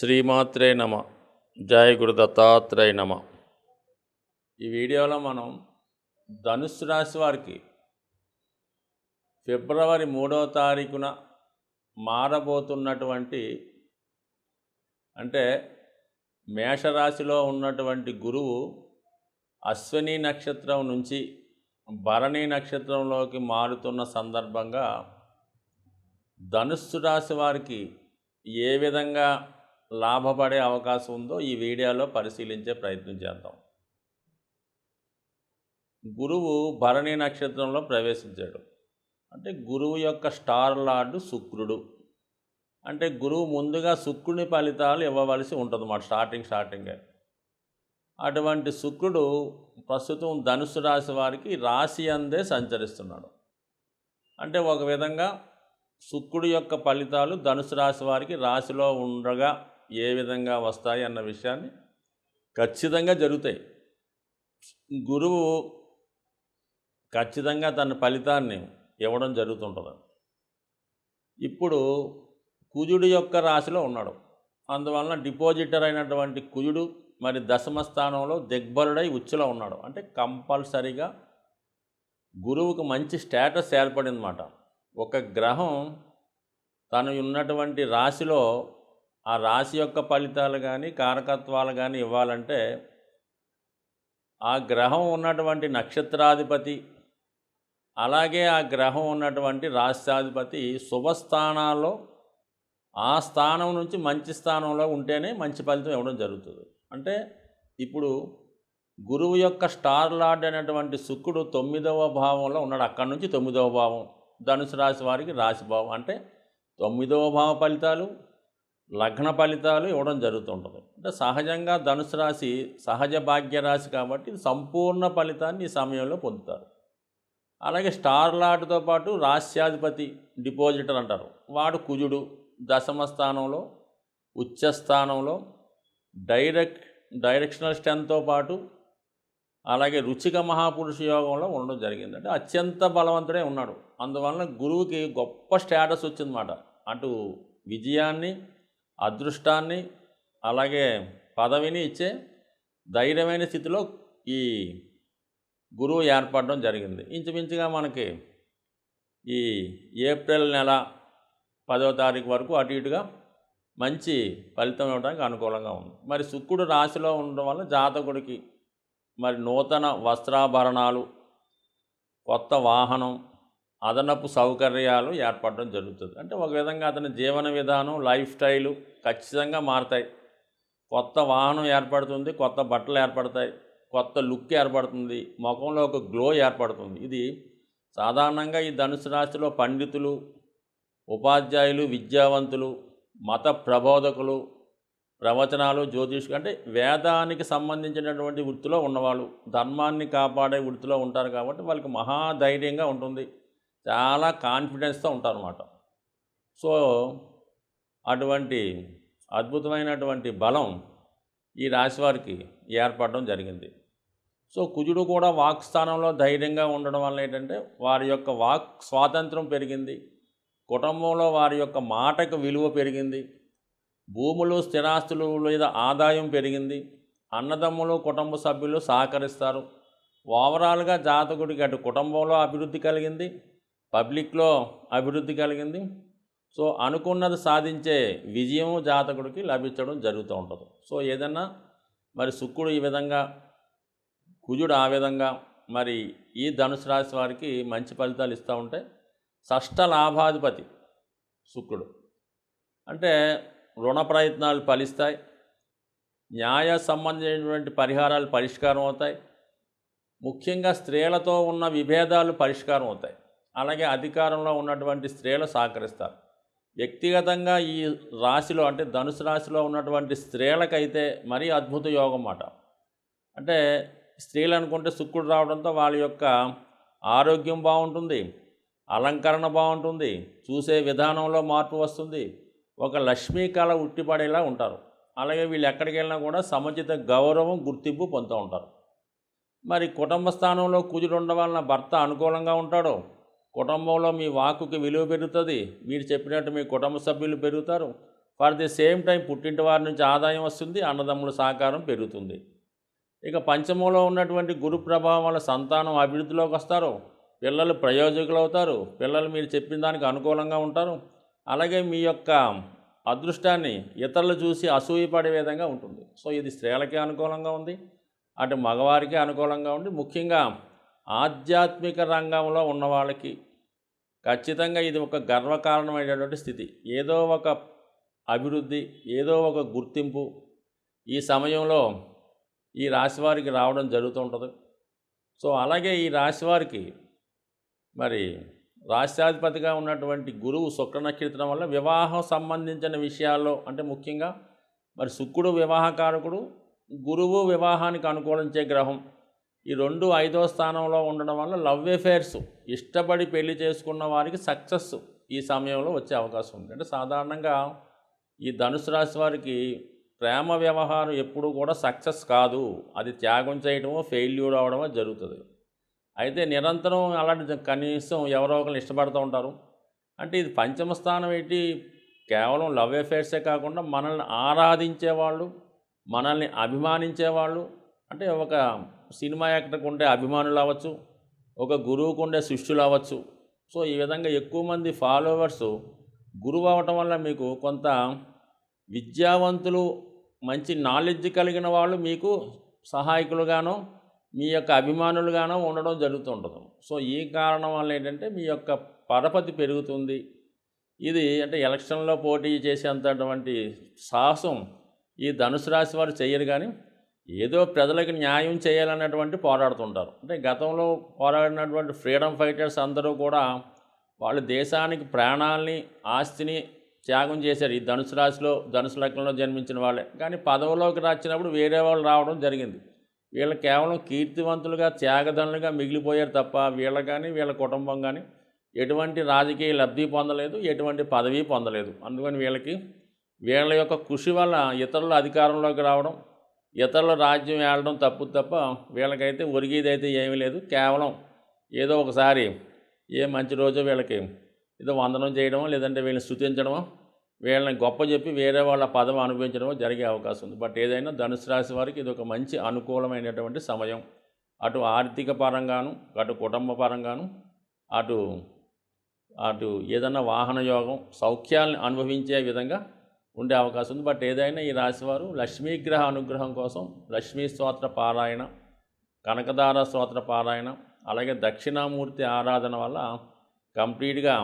శ్రీమాత్రే నమ. జయ గురు దత్తాత్రేయ నమ. ఈ వీడియోలో మనం ధనుస్సు రాశి వారికి ఫిబ్రవరి మూడవ తారీఖున మారబోతున్నటువంటి అంటే మేషరాశిలో ఉన్నటువంటి గురువు అశ్విని నక్షత్రం నుంచి భరణి నక్షత్రంలోకి మారుతున్న సందర్భంగా ధనుస్సు రాశి వారికి ఏ విధంగా లాభపడే అవకాశం ఉందో ఈ వీడియోలో పరిశీలించే ప్రయత్నం చేద్దాం. గురువు భరణి నక్షత్రంలో ప్రవేశించాడు. అంటే గురువు యొక్క స్టార్ లార్డు శుక్రుడు. అంటే గురువు ముందుగా శుక్రుని ఫలితాలు ఇవ్వవలసి ఉంటుంది మాట స్టార్టింగ్ స్టార్టింగే. అటువంటి శుక్రుడు ప్రస్తుతం ధనుసు రాశి వారికి రాశి అందే సంచరిస్తున్నాడు. అంటే ఒక విధంగా శుక్రుడు యొక్క ఫలితాలు ధనుసు రాశి వారికి రాశిలో ఉండగా ఏ విధంగా వస్తాయి అన్న విషయాన్ని ఖచ్చితంగా జరుగుతాయి. గురువు ఖచ్చితంగా తన ఫలితాన్ని ఇవ్వడం జరుగుతుంటుంది. ఇప్పుడు కుజుడు యొక్క రాశిలో ఉన్నాడు. అందువలన డిపాజిటర్ అయినటువంటి కుజుడు మరి దశమ స్థానంలో దిగ్బలుడై ఉచ్చులో ఉన్నాడు. అంటే కంపల్సరీగా గురువుకు మంచి స్టేటస్ ఏర్పడిందన్నమాట. ఒక గ్రహం తను ఉన్నటువంటి రాశిలో ఆ రాశి యొక్క ఫలితాలు కానీ కారకత్వాలు కానీ ఇవ్వాలంటే ఆ గ్రహం ఉన్నటువంటి నక్షత్రాధిపతి అలాగే ఆ గ్రహం ఉన్నటువంటి రాష్ట్రాధిపతి శుభస్థానాల్లో ఆ స్థానం నుంచి మంచి స్థానంలో ఉంటేనే మంచి ఫలితం ఇవ్వడం జరుగుతుంది. అంటే ఇప్పుడు గురువు యొక్క స్టార్ లార్డ్ అనేటువంటి శుక్రుడు తొమ్మిదవ భావంలో ఉన్నాడు. అక్కడి నుంచి తొమ్మిదవ భావం. ధనుసు రాశి వారికి రాశి భావం. అంటే తొమ్మిదవ భావ ఫలితాలు లగ్న ఫలితాలు ఇవ్వడం జరుగుతుంటుంది. అంటే సహజంగా ధనుసు రాశి సహజ భాగ్య రాశి కాబట్టి సంపూర్ణ ఫలితాన్ని ఈ సమయంలో పొందుతారు. అలాగే స్టార్ లాట్తో పాటు రాశ్యాధిపతి డిపాజిటర్ అంటారు. వాడు కుజుడు దశమ స్థానంలో ఉచ్చ స్థానంలో డైరెక్ట్ డైరెక్షనల్ స్ట్రెంత్తో పాటు అలాగే రుచిక మహాపురుష యోగంలో ఉండడం జరిగింది. అంటే అత్యంత బలవంతుడే ఉన్నాడు. అందువలన గురువుకి గొప్ప స్టేటస్ వచ్చిందన్నమాట. అటు విజయాన్ని అదృష్టాన్ని అలాగే పదవిని ఇచ్చే ధైర్యమైన స్థితిలో ఈ గురువు ఏర్పడడం జరిగింది. ఇంచుమించుగా మనకి ఈ ఏప్రిల్ నెల పదవ తారీఖు వరకు అటు ఇటుగా మంచి ఫలితం ఇవ్వడానికి అనుకూలంగా ఉంది. మరి శుక్రుడు రాశిలో ఉండడం వల్ల జాతకుడికి మరి నూతన వస్త్రాభరణాలు కొత్త వాహనం అదనపు సౌకర్యాలు ఏర్పడడం జరుగుతుంది. అంటే ఒక విధంగా అతని జీవన విధానం లైఫ్ స్టైలు ఖచ్చితంగా మారుతాయి. కొత్త వాహనం ఏర్పడుతుంది కొత్త బట్టలు ఏర్పడతాయి కొత్త లుక్ ఏర్పడుతుంది ముఖంలో ఒక గ్లో ఏర్పడుతుంది. ఇది సాధారణంగా ఈ ధనుసు రాశిలో పండితులు ఉపాధ్యాయులు విద్యావంతులు మత ప్రబోధకులు ప్రవచనాలు జ్యోతిష్ అంటే వేదానికి సంబంధించినటువంటి వృత్తిలో ఉన్నవాళ్ళు ధర్మాన్ని కాపాడే వృత్తిలో ఉంటారు కాబట్టి వాళ్ళకి మహాధైర్యంగా ఉంటుంది. చాలా కాన్ఫిడెన్స్తో ఉంటారన్నమాట. సో అటువంటి అద్భుతమైనటువంటి బలం ఈ రాశి వారికి ఏర్పడడం జరిగింది. సో కుజుడు కూడా వాక్ స్థానంలో ధైర్యంగా ఉండడం వల్ల ఏంటంటే వారి యొక్క వాక్ స్వాతంత్రం పెరిగింది. కుటుంబంలో వారి యొక్క మాటకు విలువ పెరిగింది. భూములు స్థిరాస్తులు లేదా ఆదాయం పెరిగింది. అన్నదమ్ములు కుటుంబ సభ్యులు సహకరిస్తారు. ఓవరాల్గా జాతకుడికి అటు కుటుంబంలో అభివృద్ధి కలిగింది. పబ్లిక్లో అభివృద్ధి కలిగింది. సో అనుకున్నది సాధించే విజయం జాతకుడికి లభించడం జరుగుతూ ఉంటుంది. సో ఏదన్నా మరి శుక్రుడు ఈ విధంగా కుజుడు ఆ విధంగా మరి ఈ ధనుసు రాశి వారికి మంచి ఫలితాలు ఇస్తూ ఉంటే షష్ట లాభాధిపతి శుక్రుడు. అంటే రుణ ప్రయత్నాలు ఫలిస్తాయి. న్యాయ సంబంధించినటువంటి పరిహారాలు పరిష్కారం అవుతాయి. ముఖ్యంగా స్త్రీలతో ఉన్న విభేదాలు పరిష్కారం అవుతాయి. అలాగే అధికారంలో ఉన్నటువంటి స్త్రీలు సహకరిస్తారు. వ్యక్తిగతంగా ఈ రాశిలో అంటే ధనుసు రాశిలో ఉన్నటువంటి స్త్రీలకైతే మరీ అద్భుత యోగం అన్నమాట అంటే స్త్రీలు అనుకుంటే శుక్రుడు రావడంతో వాళ్ళ యొక్క ఆరోగ్యం బాగుంటుంది అలంకరణ బాగుంటుంది చూసే విధానంలో మార్పు వస్తుంది. ఒక లక్ష్మీ కళ ఉట్టిపడేలా ఉంటారు. అలాగే వీళ్ళు ఎక్కడికి వెళ్ళినా కూడా సముచిత గౌరవం గుర్తింపు పొందుతూ ఉంటారు. మరి కుటుంబ స్థానంలో కుజుడు ఉండడం వలన భర్త అనుకూలంగా ఉంటాడు కుటుంబంలో మీ వాకుకి విలువ పెరుగుతుంది. మీరు చెప్పినట్టు మీ కుటుంబ సభ్యులు పెరుగుతారు. ఫర్ ది సేమ్ టైం పుట్టింటి వారి నుంచి ఆదాయం వస్తుంది అన్నదమ్ముల సహకారం పెరుగుతుంది. ఇక పంచమంలో ఉన్నటువంటి గురు ప్రభావం వల్ల సంతానం అభివృద్ధిలోకి వస్తారు. పిల్లలు ప్రయోజకులు అవుతారు. పిల్లలు మీరు చెప్పిన దానికి అనుకూలంగా ఉంటారు. అలాగే మీ యొక్క అదృష్టాన్ని ఇతరులు చూసి అసూయపడే విధంగా ఉంటుంది. సో ఇది స్త్రీలకి అనుకూలంగా ఉంది. అటు మగవారికి అనుకూలంగా ఉంది. ముఖ్యంగా ఆధ్యాత్మిక రంగంలో ఉన్న వాళ్ళకి ఖచ్చితంగా ఇది ఒక గర్వకారణమైనటువంటి స్థితి. ఏదో ఒక అభివృద్ధి ఏదో ఒక గుర్తింపు ఈ సమయంలో ఈ రాశి వారికి రావడం జరుగుతూ ఉంటుంది సో అలాగే ఈ రాశి వారికి మరి రాష్ట్రాధిపతిగా ఉన్నటువంటి గురువు శుక్ర నక్షత్రం వల్ల వివాహం సంబంధించిన విషయాల్లో అంటే ముఖ్యంగా మరి శుక్రుడు వివాహకారకుడు గురువు వివాహానికి అనుకూలించే గ్రహం. ఈ రెండు ఐదో స్థానంలో ఉండడం వల్ల లవ్ అఫేర్స్ ఇష్టపడి పెళ్ళి చేసుకున్న వారికి సక్సెస్ ఈ సమయంలో వచ్చే అవకాశం ఉంది. అంటే సాధారణంగా ఈ ధనుసు రాశి వారికి ప్రేమ వ్యవహారం ఎప్పుడూ కూడా సక్సెస్ కాదు. అది త్యాగం చేయడమో ఫెయిల్యూర్ అవడమో జరుగుతుంది. అయితే నిరంతరం అలాంటి కనీసం ఎవరో ఒకరు ఇష్టపడుతూ ఉంటారు. అంటే ఇది పంచమ స్థానం ఏంటి? కేవలం లవ్ అఫేర్సే కాకుండా మనల్ని ఆరాధించే వాళ్ళు మనల్ని అభిమానించే వాళ్ళు అంటే ఒక సినిమా యాక్టర్కి ఉండే అభిమానులు అవ్వచ్చు ఒక గురువుకు ఉండే శిష్యులు అవ్వచ్చు. సో ఈ విధంగా ఎక్కువ మంది ఫాలోవర్స్ గురువు అవటం వల్ల మీకు కొంత విద్యావంతులు మంచి నాలెడ్జ్ కలిగిన వాళ్ళు మీకు సహాయకులుగానో మీ యొక్క అభిమానులుగానో ఉండడం జరుగుతుంటుంది. సో ఈ కారణం వల్ల ఏంటంటే మీ యొక్క పరపతి పెరుగుతుంది. ఇది అంటే ఎలక్షన్లో పోటీ చేసేంతటువంటి సాహసం ఈ ధనుసు రాశి వారు చేయరు కానీ ఏదో ప్రజలకు న్యాయం చేయాలన్నటువంటి పోరాడుతుంటారు. అంటే గతంలో పోరాడినటువంటి ఫ్రీడమ్ ఫైటర్స్ అందరూ కూడా వాళ్ళు దేశానికి ప్రాణాలని ఆస్తిని త్యాగం చేశారు. ఈ ధనుసు రాశిలో ధనుసు లగ్నంలో జన్మించిన వాళ్ళే. కానీ పదవిలోకి రాచినప్పుడు వేరే వాళ్ళు రావడం జరిగింది. వీళ్ళు కేవలం కీర్తివంతులుగా త్యాగధనులుగా మిగిలిపోయారు తప్ప వీళ్ళ కానీ వీళ్ళ కుటుంబం కానీ ఎటువంటి రాజకీయ లబ్ధి పొందలేదు ఎటువంటి పదవి పొందలేదు. అందుకని వీళ్ళకి వీళ్ళ యొక్క కృషి వల్ల ఇతరుల అధికారంలోకి రావడం ఇతరుల రాజ్యం ఏడడం తప్పు తప్ప వీళ్ళకైతే ఒరిగేదైతే ఏమీ లేదు. కేవలం ఏదో ఒకసారి ఏ మంచి రోజు వీళ్ళకి ఏదో వందనం చేయడమో లేదంటే వీళ్ళని స్థుతించడమో వీళ్ళని గొప్ప చెప్పి వేరే వాళ్ళ పదం అనుభవించడమో జరిగే అవకాశం ఉంది. బట్ ఏదైనా ధనుసు రాశి వారికి ఇది ఒక మంచి అనుకూలమైనటువంటి సమయం. అటు ఆర్థిక పరంగాను అటు కుటుంబ పరంగాను అటు అటు ఏదన్నా వాహన యోగం సౌఖ్యాలను అనుభవించే విధంగా ఉండే అవకాశం ఉంది. బట్ ఏదైనా ఈ రాశివారు లక్ష్మీగ్రహ అనుగ్రహం కోసం లక్ష్మీ స్తోత్ర పారాయణ కనకదార స్తోత్ర పారాయణ అలాగే దక్షిణామూర్తి ఆరాధన వల్ల కంప్లీట్గా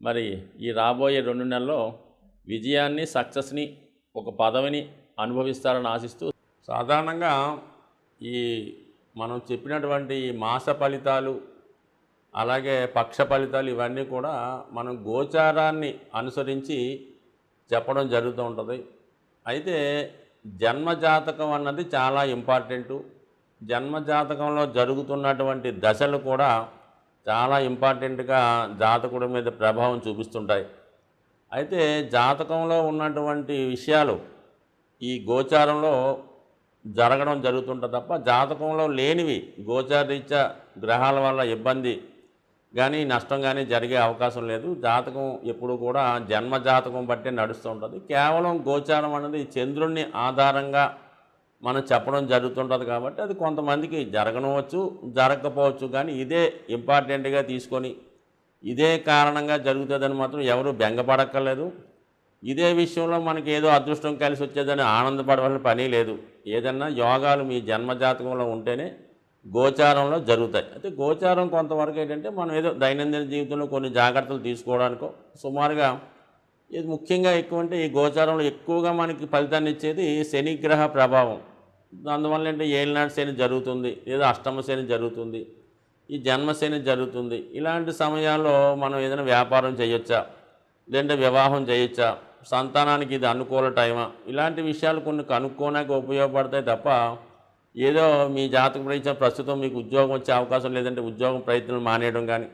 మరి ఈ రాబోయే రెండు నెలల్లో విజయాన్ని సక్సెస్ని ఒక పదవిని అనుభవిస్తారని ఆశిస్తూ సాధారణంగా ఈ మనం చెప్పినటువంటి మాస ఫలితాలు అలాగే పక్ష ఫలితాలు ఇవన్నీ కూడా మనం గోచారాన్ని అనుసరించి చెప్పడం జరుగుతూ ఉంటుంది. అయితే జన్మజాతకం అన్నది చాలా ఇంపార్టెంటు. జన్మజాతకంలో జరుగుతున్నటువంటి దశలు కూడా చాలా ఇంపార్టెంట్గా జాతకుడి మీద ప్రభావం చూపిస్తుంటాయి. అయితే జాతకంలో ఉన్నటువంటి విషయాలు ఈ గోచారంలో జరగడం జరుగుతుంటుంది తప్ప జాతకంలో లేనివి గోచారీత్యా గ్రహాల వల్ల ఇబ్బంది కానీ నష్టం కానీ జరిగే అవకాశం లేదు. జాతకం ఎప్పుడు కూడా జన్మ జాతకం బట్టే నడుస్తూ ఉంటుంది. కేవలం గోచారం అనేది చంద్రుణ్ణి ఆధారంగా మనం చెప్పడం జరుగుతుంటుంది కాబట్టి అది కొంతమందికి జరగనవచ్చు జరగకపోవచ్చు కానీ ఇదే ఇంపార్టెంట్గా తీసుకొని ఇదే కారణంగా జరుగుతుందని మాత్రం ఎవరు బెంగపడక్కర్లేదు. ఇదే విషయంలో మనకి ఏదో అదృష్టం కలిసి వచ్చేదని ఆనందపడవలసిన పని లేదు. ఏదన్నా యోగాలు మీ జన్మజాతకంలో ఉంటేనే గోచారంలో జరుగుతాయి. అయితే గోచారం కొంతవరకు ఏంటంటే మనం ఏదో దైనందిన జీవితంలో కొన్ని జాగ్రత్తలు తీసుకోవడానికో సుమారుగా ఇది ముఖ్యంగా ఎక్కువ అంటే ఈ గోచారంలో ఎక్కువగా మనకి ఫలితాన్ని ఇచ్చేది శనిగ్రహ ప్రభావం. అందువల్ల ఏంటంటే ఏలినాడు శని జరుగుతుంది లేదా అష్టమ శని జరుగుతుంది ఈ జన్మశని జరుగుతుంది. ఇలాంటి సమయాల్లో మనం ఏదైనా వ్యాపారం చేయొచ్చా? లేదంటే వివాహం చేయొచ్చా? సంతానానికి ఇది అనుకూల టైమా? ఇలాంటి విషయాలు కొన్ని కనుక్కోడానికి ఉపయోగపడతాయి తప్ప ఏదో మీ జాతక ప్రయత్నం ప్రస్తుతం మీకు ఉద్యోగం వచ్చే అవకాశం లేదంటే ఉద్యోగం ప్రయత్నం మానేయడం కానీ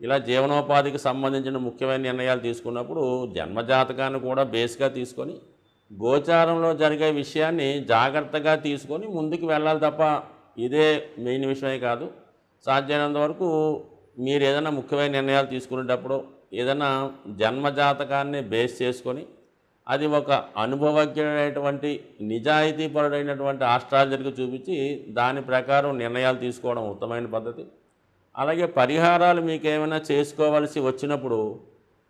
ఇలా జీవనోపాధికి సంబంధించిన ముఖ్యమైన నిర్ణయాలు తీసుకున్నప్పుడు జన్మజాతకాన్ని కూడా బేస్గా తీసుకొని గోచారంలో జరిగే విషయాన్ని జాగ్రత్తగా తీసుకొని ముందుకు వెళ్ళాలి తప్ప ఇదే మెయిన్ విషయమే కాదు. సాధ్యమైనంత వరకు మీరు ఏదైనా ముఖ్యమైన నిర్ణయాలు తీసుకునేటప్పుడు ఏదైనా జన్మజాతకాన్ని బేస్ చేసుకొని అది ఒక అనుభవజ్ఞుడైనటువంటి నిజాయితీపరుడైనటువంటి ఆస్ట్రాలజర్కి చూపించి దాని ప్రకారం నిర్ణయాలు తీసుకోవడం ఉత్తమైన పద్ధతి. అలాగే పరిహారాలు మీకు ఏమైనా చేసుకోవలసి వచ్చినప్పుడు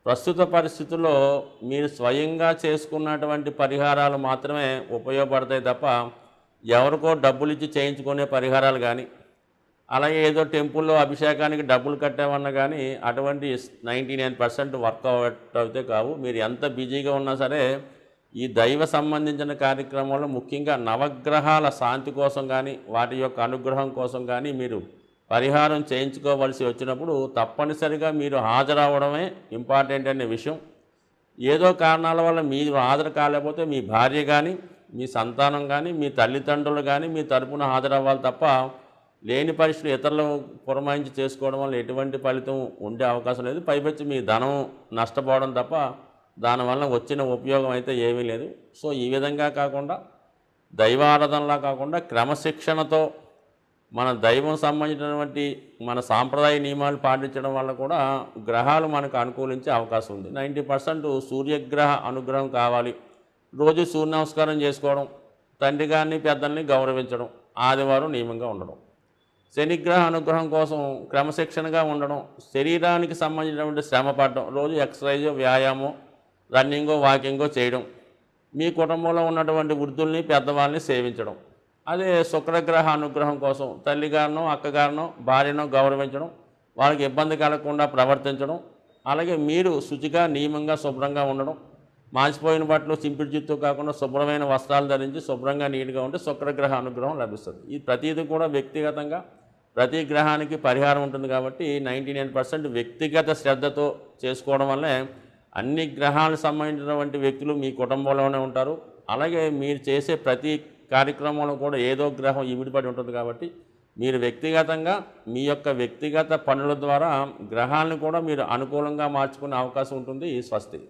ప్రస్తుత పరిస్థితుల్లో మీరు స్వయంగా చేసుకున్నటువంటి పరిహారాలు మాత్రమే ఉపయోగపడతాయి తప్ప ఎవరికో డబ్బులు ఇచ్చి చేయించుకునే పరిహారాలు కానీ అలాగే ఏదో టెంపుల్లో అభిషేకానికి డబ్బులు కట్టామన్నా కానీ అటువంటి నైంటీ నైన్ పర్సెంట్ వర్కౌట్ అవుతే కావు. మీరు ఎంత బిజీగా ఉన్నా సరే ఈ దైవ సంబంధించిన కార్యక్రమంలో ముఖ్యంగా నవగ్రహాల శాంతి కోసం కానీ వాటి యొక్క అనుగ్రహం కోసం కానీ మీరు పరిహారం చేయించుకోవలసి వచ్చినప్పుడు తప్పనిసరిగా మీరు హాజరవడమే ఇంపార్టెంట్ అనే విషయం. ఏదో కారణాల వల్ల మీరు హాజరు కాలేకపోతే మీ భార్య కానీ మీ సంతానం కానీ మీ తల్లిదండ్రులు కానీ మీ తరపున హాజరవ్వాలి తప్ప లేని పరిస్థితులు ఇతరులు పురమాయించి చేసుకోవడం వల్ల ఎటువంటి ఫలితం ఉండే అవకాశం లేదు. పైపెచ్చి మీ ధనం నష్టపోవడం తప్ప దానివల్ల వచ్చిన ఉపయోగం అయితే ఏమీ లేదు. సో ఈ విధంగా కాకుండా దైవారాధనలా కాకుండా క్రమశిక్షణతో మన దైవం సంబంధించినటువంటి మన సాంప్రదాయ నియమాలు పాటించడం వల్ల కూడా గ్రహాలు మనకు అనుకూలించే అవకాశం ఉంది. నైంటీ పర్సెంట్ సూర్యగ్రహ అనుగ్రహం కావాలి. రోజు సూర్య నమస్కారం చేసుకోవడం తండ్రి గారిని పెద్దల్ని గౌరవించడం ఆదివారం నియమంగా ఉండడం. శనిగ్రహ అనుగ్రహం కోసం క్రమశిక్షణగా ఉండడం శరీరానికి సంబంధించినటువంటి శ్రమ పడడం రోజు ఎక్సర్సైజ్ వ్యాయామం రన్నింగో వాకింగో చేయడం మీ కుటుంబంలో ఉన్నటువంటి వృద్ధుల్ని పెద్దవాళ్ళని సేవించడం. అదే శుక్రగ్రహ అనుగ్రహం కోసం తల్లిగారినో అక్కగారినో భార్యను గౌరవించడం వాళ్ళకి ఇబ్బంది కలగకుండా ప్రవర్తించడం అలాగే మీరు శుచిగా నియమంగా శుభ్రంగా ఉండడం మాసిపోయిన బట్టలు చింపిడి చుట్టూ కాకుండా శుభ్రమైన వస్త్రాలు ధరించి శుభ్రంగా నీట్గా ఉంటే శుక్రగ్రహ అనుగ్రహం లభిస్తుంది. ఈ ప్రతీది కూడా వ్యక్తిగతంగా ప్రతి గ్రహానికి పరిహారం ఉంటుంది కాబట్టి నైంటీ నైన్ పర్సెంట్ వ్యక్తిగత శ్రద్ధతో చేసుకోవడం వల్లే అన్ని గ్రహాలకు సంబంధించినటువంటి వ్యక్తులు మీ కుటుంబంలోనే ఉంటారు. అలాగే మీరు చేసే ప్రతి కార్యక్రమంలో కూడా ఏదో గ్రహం ఇమిడిపడి ఉంటుంది కాబట్టి మీరు వ్యక్తిగతంగా మీ యొక్క వ్యక్తిగత పనుల ద్వారా గ్రహాలను కూడా మీరు అనుకూలంగా మార్చుకునే అవకాశం ఉంటుంది ఈ స్వస్తి.